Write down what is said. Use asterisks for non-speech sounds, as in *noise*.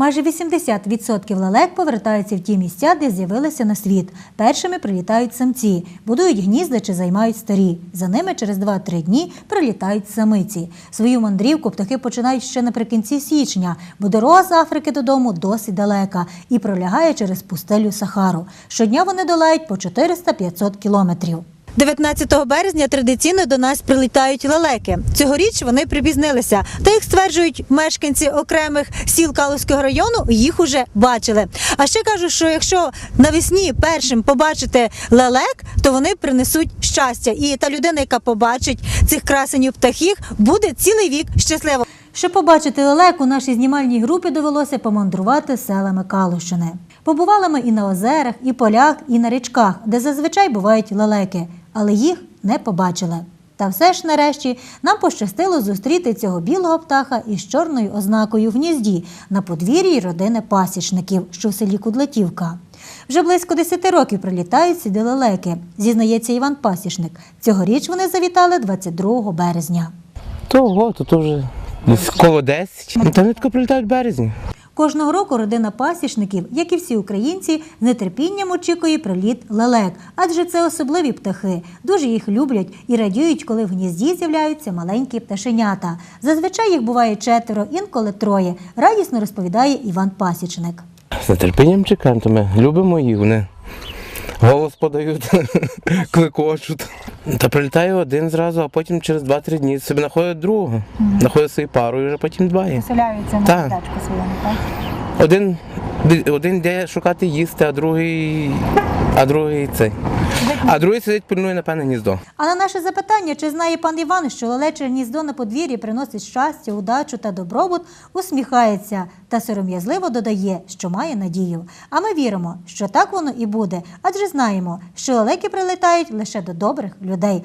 Майже 80% лелек повертаються в ті місця, де з'явилися на світ. Першими прилітають самці, будують гнізда чи займають старі. За ними через 2-3 дні прилітають самиці. Свою мандрівку птахи починають ще наприкінці січня, бо дорога з Африки додому досить далека і пролягає через пустелю Сахару. Щодня вони долають по 400-500 кілометрів. 19 березня традиційно до нас прилітають лелеки. Цьогоріч вони припізнилися. Та як стверджують мешканці окремих сіл Калузького району, їх уже бачили. А ще кажуть, що якщо навесні першим побачите лелек, то вони принесуть щастя. І та людина, яка побачить цих красенів птахів, буде цілий вік щаслива. Щоб побачити лелек, у нашій знімальній групі довелося помандрувати селами Калущини. Побували ми і на озерах, і полях, і на річках, де зазвичай бувають лелеки, але їх не побачили. Та все ж нарешті нам пощастило зустріти цього білого птаха із чорною ознакою в гнізді на подвір'ї родини пасічників, що в селі Кудлетівка. Вже близько 10 років прилітають сюди лелеки, зізнається Іван Пасічник. Цьогоріч вони завітали 22 березня. Того, то, то вже десь коло 10. Ну, Та вони тако прилітають в березні. Кожного року родина пасічників, як і всі українці, з нетерпінням очікує приліт лелек, адже це особливі птахи. Дуже їх люблять і радіють, коли в гнізді з'являються маленькі пташенята. Зазвичай їх буває четверо, інколи троє. Радісно розповідає Іван Пасічник. З нетерпінням чекаємо, любимо їх. Голос подають, *laughs* кликочуть. Та прилітає один зразу, а потім через 2-3 дні собі знаходять другого. знаходять свою пару і вже потім двоє. Селяються на дачку своєму, так? Один, один де шукати їсти, а другий. А другий цей. А другий сидить, пильнує, напевне, гніздо. А на наше запитання, чи знає пан Іван, що лелече гніздо на подвір'ї приносить щастя, удачу та добробут, усміхається та сором'язливо додає, що має надію. А ми віримо, що так воно і буде, адже знаємо, що лелеки прилетають лише до добрих людей.